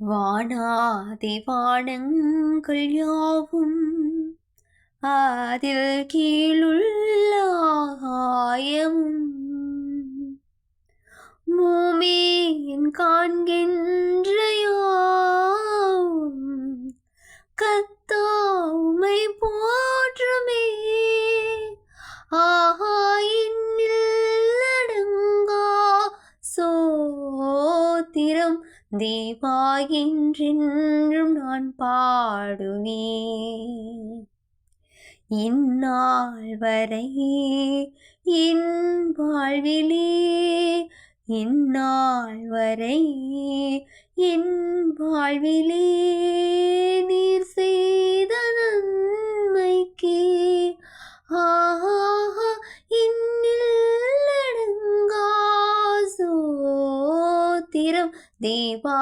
வானாதி வானங்கள் யாவும் அதில் கீழுள்ள ஆயமும் பூமியின் காண்கின்ற யாவும் கத் சோத்திரம் தேவா என்றென்றும் நான் பாடுவேன். இந்நாள் வரை என் வாழ்விலே இந்நாள் வரை என் வாழ்விலே இன்னில் அடங்கா